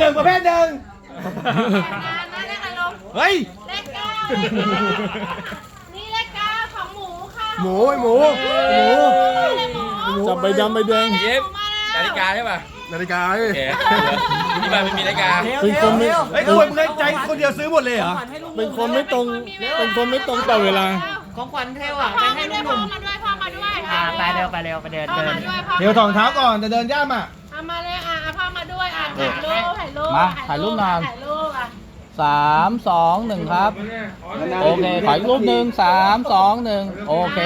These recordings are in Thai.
หนึ่งประเภทหนึ่งมาเลขอะไรลงเฮ้ย เลขเก้านี่เลขเก้าของหมูค่ะหมูหมู หมูหมูจับใบดำใบแดง เย็บนาฬิกาใช่ป่ะนาฬิกาเฮ้ยโอเคที่บ้านไม่มีนาฬิกาเป็นคนไม่เฮ้ยคนมึงใจคนเดียวซื้อหมดเลยเหรอ เป็นคนไม่ตรง เป็นคนไม่ตรงต่อเวลา ของขวัญเทวพ่อะอไปมาให้ด้วยหพ่อนุ่มมาด้วยพ่อมาด้วยๆอ่าไปเร็วไปเร็วไปเดินพ่อเดิมานด้วยพ่อเดี๋ยวถองเท้าก่อนจะเดินย่ำอะเอามาเลยอะ พ่อมาด้วยอะถ่ายรูปถ่ายรูปมาถ่ายรูปนานถ่ายรูปอะสามสองหนึ่งครับ โอเคขออีกรูปหนึ่งสามสองหนึ่งโอเค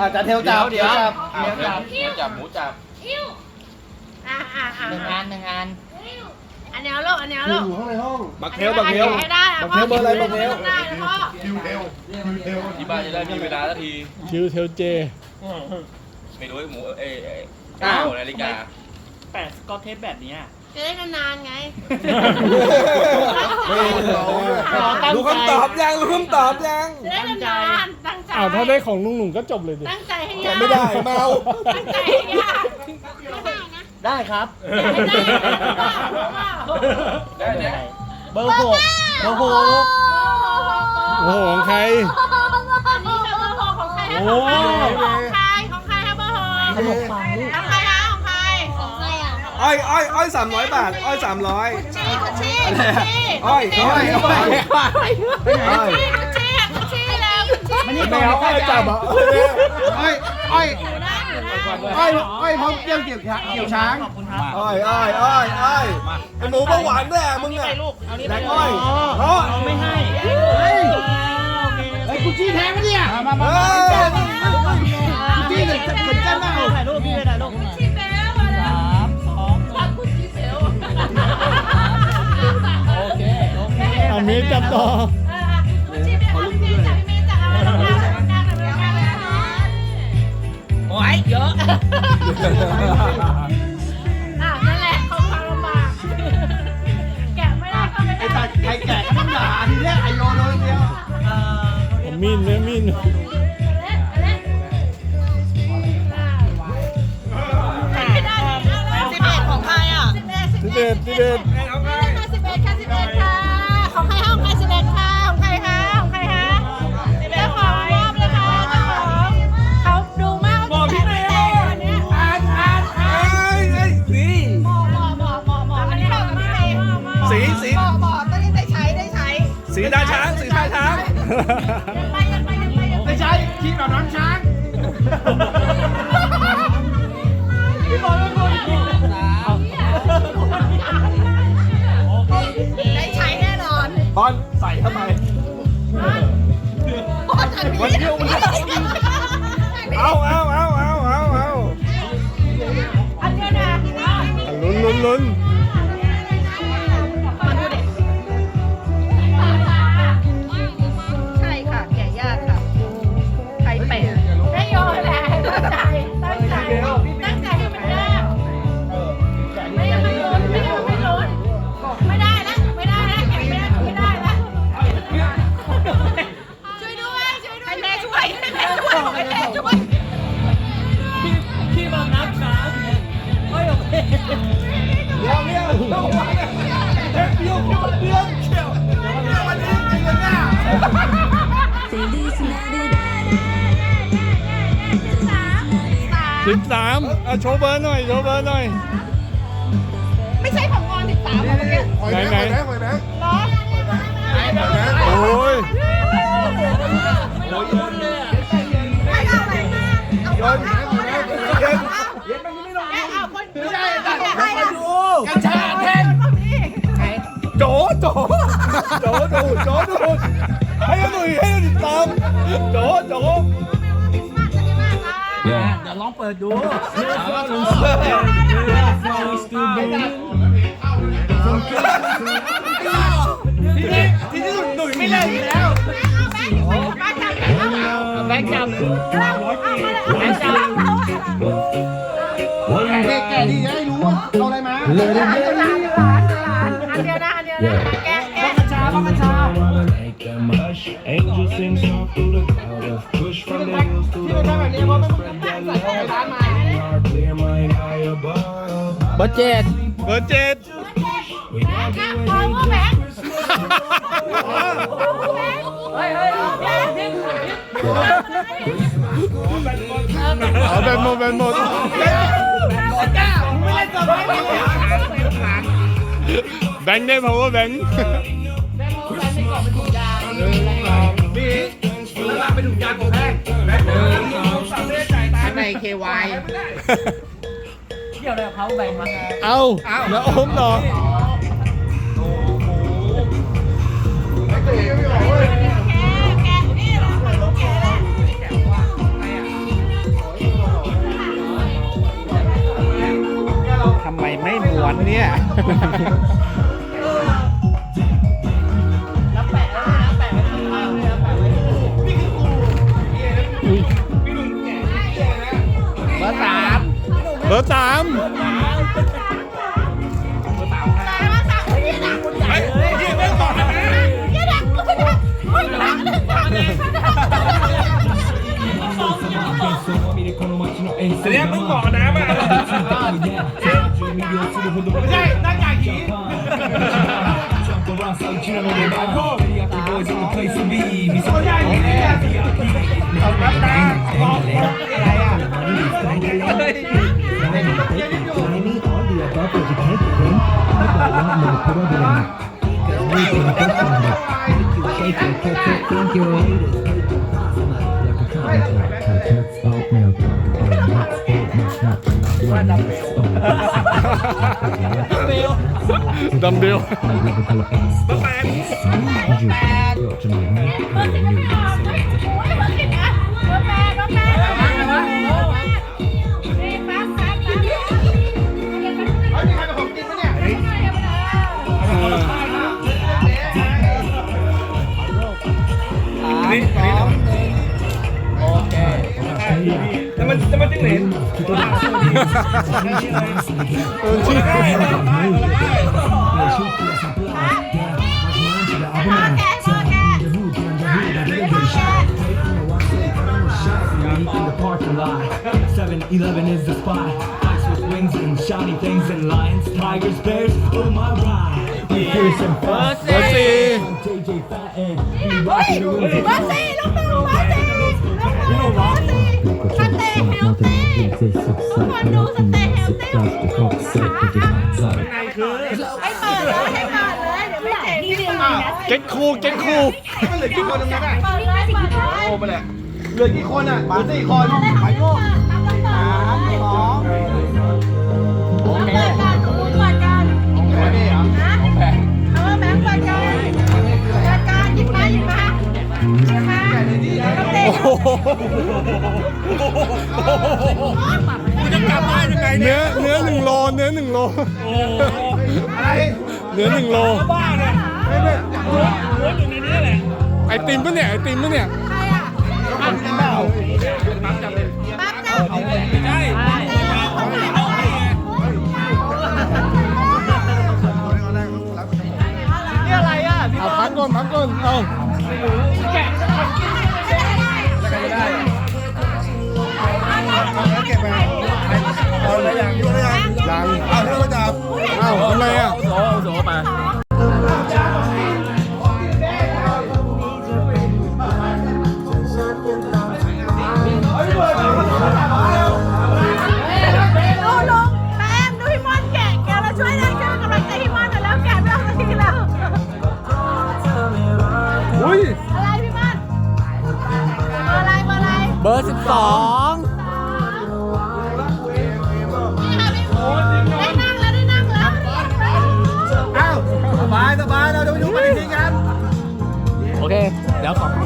อาจจะเทลจับเดี๋ยวจับเดี๋ยวจับเดี๋ยวจับหมูจับอิ้วอะอะอะหนึ่งอันหนึ่งอันอิ้วอันเนี้ยลูกอันเนี้ยลูกอยู่ข้างในห้อง บักเทลบักเทลให้ได้อะบักเทลเบอร์อะไรบักเทล ได้พ่อที่บ้านจะได้มีเวลาสักที คิวเทลเจ ไม่รู้ไอ้หมูเอ้ยเอ้ยเอ้ยนาฬิกา แปดสกอตเทปแบบเนี้ย จะได้นานๆไงรู้คำตอบยังรู้คำตอบยังจะได้นานๆตั้งใจอ้าวถ้าได้ของลุงหนุ่มก็จบเลยดิ ตั้งใจให้ยากไม่ได้เมาตั้งใจให้ยากไม่ได้นะ ได้ครับอยากให้ได้ได้นะเบอร์หกเบอร์หกโอ้โหของใคร อันนี้คือเบอร์หกของใครนะของใครของใครของใครคะเบอร์หก ขนมปัง อะอ้อยอ้อยอ้อยสามร้อยบาท อ้อยสามร้อยชี้กุชชี่อ้อยอ้อยอ้อยกุชชี่กุชชี่กุชชี่แล้วกุชชี่มันนี่ไม่เอาอ้อยจับอะอ้อยอ้อยอยู่ได้อยู่ได้อ้อยอ้อยพร้อมเกี่ยวเกี่ยวช้างเกี่ยวช้างขอบคุณครับอ้อยอ้อยอ้อยอ้อยไอหมูเบาหวานแน่มึงอะลูกเอานี่แดไปกเลอ้อยยเพราะเขาไม่ให้เฮ้ยโอเคไอ้กุชชี่แท้ไหมเนี่ยมามาเฮ้ยกุชชี่เนี่ยจะเหมือนกันเปล่าถ่ายรูปพี่ไปถ่ายรูป มีจับต่อกุชชี่เมย์จับพี่จับเอาแล้วกันแล้วกันแล้วกันแล้วกันโอ้ยเยอะอะนั่นแหละเขาความลำบากแกะไม่ได้ก็ไม่ไอ้ได้ตัดใครแกะก็ต้องด่าทีเนี้ยไอโยนเลยเดียวเอ่อผมมีนเนี่ยมีนไม่ได้สิบเอ็ดของใครอะสิบเอ็ดสิบเอ็ด ไปยังไปยังไปยังไปไม่ใช่คิดแบบน้ำช้างได้ใช้แน่นอนบอลใส่เข้าไปวันเดียวมันเอาเอาเอาเอาเอาเอาอันเดียวนะลุ้นลุ้นลุ้น สิบสามเอาโชว์เบอร์หน่อย โชว์เบอร์หน่อย ไม่ใช่ของออนสิบสามของเมื่อกี้ไหนไหนเหรอโอ้ยไม่เอาอะไรมาโยนเย็นแม่เอาคนไม่ใช่ตัดใครอะกัญชาแทนโจโจโจดูโจดู ปิดดูทีนี้ทีนี้หนุ่ยไม่เล่นแล้วแบงค์จับแบงค์จับแกแกดีให้รู้ว่าเอาอะไรมาเลยอันเดียวนะอันเดียวนะแกแกกัญชาเพราะกัญชา Angels sing soft through the cloud of push from the hills to ที่ the อร์เจ็ดเบอร์เจ็ดแก power bank เฮ้ยเฮ้ยเฮ้ยพี่เอาแบนหมดแบนหมดแบงค์ได้ power bank ข้างใน KY เกี่ยวอะไรกับเขาแบ่งมาเอาแล้วอมเหรอแกะนี่เหรอแกะแล้วทำไมไม่ม้วนเนี่ย บอร์สามตายมาสั่งอุ้ยยี่ดังคุณใหญ่เลยยี่ไม่บอกนะยี่ดังคุณดังคุณดังดังดังเรียกมึงบอกนะมาไม่ใช่หน้ากากผี ดัมเบ องหนึ่งโอเค จะมันจะมันจิ้งเหลน เออชื่อ 7-Eleven is the spot. Ice with wings and shiny things and lions, tigers, bears. Oh my ride. We fierce and fast. เบอร์สี่ JJ Fat and เฮ้ยมาสิลูกหนูมาสิลูกหนูมาสิสเตย์เฮลตี้ทุกคนดูสเตย์เฮลตี้ให้เปิดเลยให้เปิดเลยเดี๋ยวไม่เจ๋งที่เดียวนะเก็ตคูเก็ตคูมันเหลือกี่คนตรงนั้นอะเปิดเลยเปิดเลยโอ้มาเลยเหลือกี่คนอะเหลือสี่คนไปโก้ตามลำดับสามสอง กูจะโอ้ยังไงเนื้อเนื้อหนึ่งโลเนื้อหนึ่งโลโอะไรเนื้อหนึ่งโลบ้าเนี่ยหัวหัวอยู่ในนี้แหละไอติมปะเนี่ยไอติมปะเนี่ย ใครอะคนกินเลยปั๊บจับไม่ใช่ เอ้าทำไม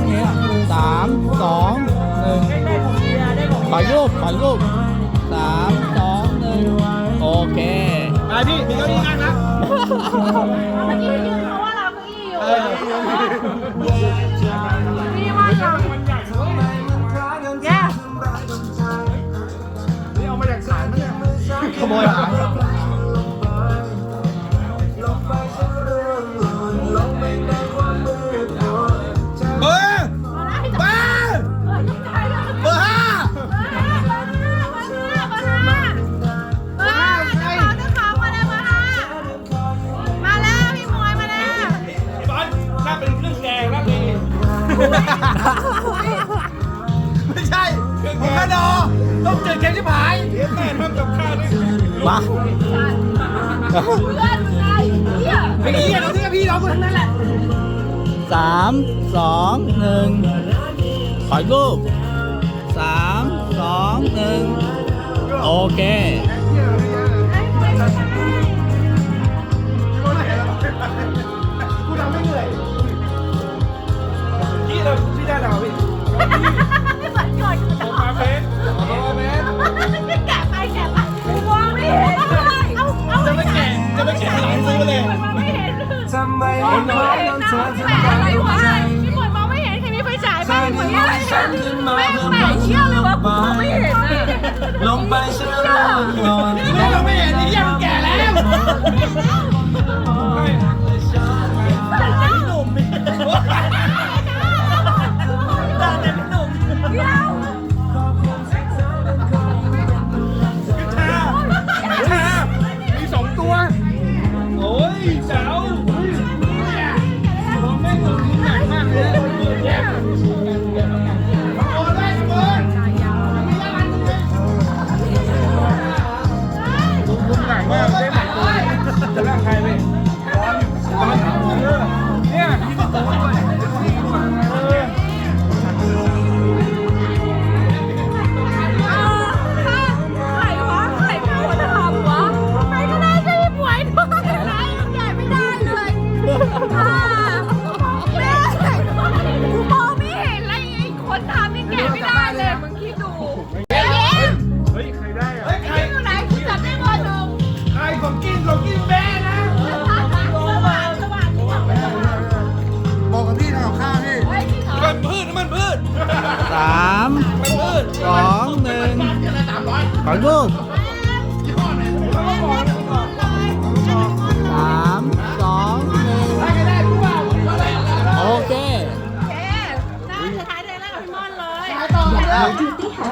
เดี๋ยวของนี้สามสองหนึ่งขอรูปขอรูปสามสองหนึ่งโอเคไปพี่มีเก้าอี้นั่งนะเมื่อกี้ยืนเพราะว่าเราเก้าอี้อยู่ ระดอต้องเจอเค็มชิบหายเดี๋ยวแม่ทำกับข้าวนี่มาเพื่อนไงเนี่ยไอ้เหี้ยเราที่กับพี่เราคนทั้งนั้นแหละสามสองหนึ่งขออีกรูปสามสองหนึ่งโอเค เหมือนอะไรแม่เชื่อเลยว่ากูมองไม่เห็นลงไปฉันร้องนอนเราไม่เห็นนี่ยังแก่แล้ว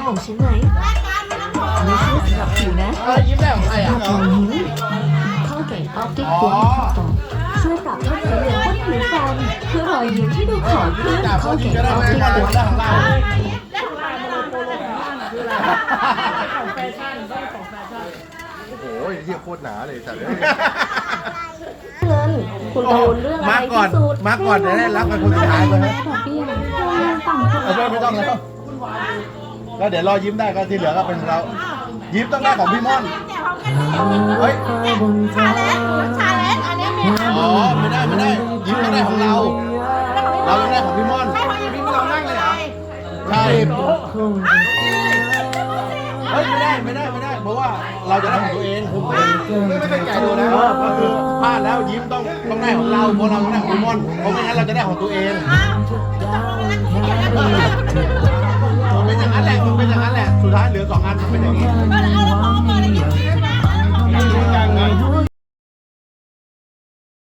ของฉันไหมรายการมันน้ำพอไม่ใช่สำหรับผิวนะยิ้มได้ของใครอะตอนนี้เข้าเก่งออปติกฟิล์มช่วยปรับให้สีเหลืองบนผิวฟันเพื่อรอยยิ้มที่ดูขาวขึ้นเข้าเก่งออปติกฟิล์มได้ของเราได้ของเราได้ของเราของแฟชั่นต้องของแฟชั่นโอ้ยเรียกโคตรหนาเลยสัตว์เงินคุณกังวลเรื่องอะไรที่สุดมาก่อนจะได้รับกันคนสุดท้ายเลยแม่ดอกเบี้ยยังต่ำกว่าเอาไม่ไม่ต้องแล้ว ก็เดี๋ยวรอยิ้มได้ก็ที่เหลือก็เป็นเรา ยิ้มต้องได้ของพี่ม่อนแกะพร้อมกันดิเฮ้ย ชาเลนจ์ชาเลนจ์อันนี้มีค่ะอ๋อไม่ได้ไม่ได้ ยิ้มต้องได้ของเรา เราต้องได้ของพี่ม่อน ใช่ของพี่ม่อนนั่งเลยเหรอใช่เฮ้ยไม่ได้ไม่ได้ไม่ได้ เพราะว่าเราจะได้ของตัวเองไม่ไม่เคยแกะดูนะก็คือพลาดแล้วยิ้มต้องต้องได้ของเราเพราะเราต้องได้ของพี่ม่อนเพราะไม่งั้นเราจะได้ของตัวเอง อ้าวตกลงกันแล้วกู เป็นอย่างนั้นแหละมันเป็นอย่างนั้นแหละ สุดท้ายเหลือสองอันมันเป็นอย่างนี้เอาล้พอมาแล้วกินไม่ได้ ยังไง